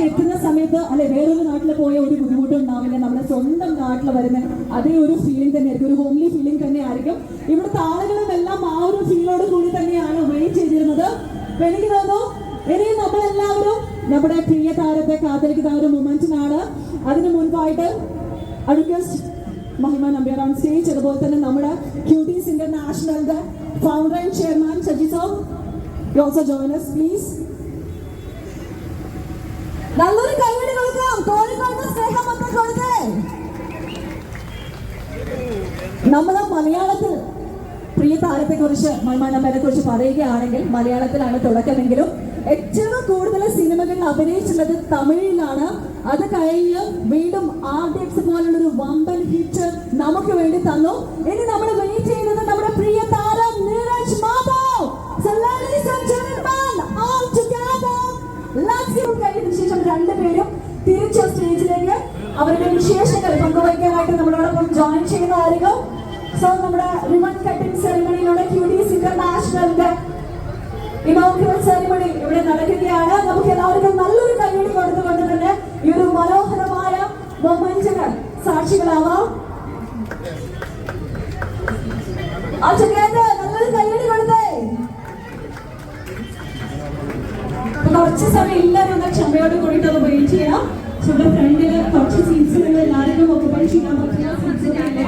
അവിടേക്ക് എത്തുന്ന സമയത്ത് അല്ലെ വേറൊരു നാട്ടിൽ പോയ ഒരു ബുദ്ധിമുട്ടും ഉണ്ടാവില്ല നമ്മുടെ സ്വന്തം നാട്ടിൽ വരുന്ന അതേ ഒരു ഫീലിംഗ് തന്നെ ഒരു ഹോംലി ഫീലിംഗ് തന്നെ ആയിരിക്കും ഇവിടുത്തെ ആളുകളും എല്ലാം ആ ഒരു ഫീലോട് കൂടി തന്നെയാണ് വെയിറ്റ് ചെയ്തിരുന്നത്. എനിക്ക് തോന്നുന്നു ഇനി നമ്മളെല്ലാവരും നമ്മുടെ പ്രിയ താരത്തെ കാത്തിരിക്കുന്ന ഒരു മൊമെന്റിനാണ് അതിന് മുൻപായിട്ട് അടുക്കസ്റ്റ് മഹിമ നമ്പ്യാർ ഓൺ സ്റ്റേജ് അതുപോലെ തന്നെ നമ്മുടെ quotes ഇന്റർനാഷണലിന്റെ founder and chairman Saji so also please നല്ലൊരു കൈവടി കൊടുക്കാം കോഴിക്കോട് സ്നേഹമൊക്കെ കൊടുത്തേ നമ്മൾ മലയാളത്തിൽ പ്രിയ താരത്തെ കുറിച്ച് മൺമണമ്മനെ കുറിച്ച് പറയുകയാണെങ്കിൽ മലയാളത്തിലാണ് തുടക്കമെങ്കിലും ഏറ്റവും കൂടുതൽ സിനിമകളിൽ അഭിനയിച്ചിട്ടുള്ളത് തമിഴിലാണ്. അത് കഴിഞ്ഞ് വീണ്ടും ആർ ആർഡിയക്സ് പോലുള്ള ഒരു വമ്പൻ ഹിറ്റ് നമുക്ക് വേണ്ടി തന്നു. ഇനി നമ്മൾ രണ്ടുപേരും തിരിച്ച സ്റ്റേജിലേക്ക് അവരുടെ വിശേഷങ്ങൾ പങ്കുവയ്ക്കാനായിട്ട് നമ്മളോടൊപ്പം ജോയിൻ ചെയ്യുന്ന ചെയ്യുന്നതായിരിക്കും. സോ നമ്മുടെ റിമൺ കട്ടിംഗ് സെറിമണിയിലൂടെ ക്യൂഡീസ് ഇന്റർനാഷണലിന്റെ ഇനോഗ്രൽ സെറിമണി ഇവിടെ നടക്കുകയാണ്. നമുക്ക് എല്ലാവർക്കും നല്ലൊരു കൈയടി കൊടുത്തുകൊണ്ട് തന്നെ ഈ ഒരു മനോഹരമായ മൊമെന്റുകൾ സാക്ഷികളാവാം. ചെറുക്കന്റെ കുറച്ച് സമയം എല്ലാവരും ഒന്ന് ക്ഷമയോട് കൂടിയിട്ട് ഒന്ന് വെയിറ്റ് ചെയ്യാം ഇവിടെ ഫ്രണ്ടിൽ കുറച്ച് സീറ്റ്സ് എല്ലാവരും ഒക്കെ പറ്റുന്ന സീറ്റ്സുകളില്ല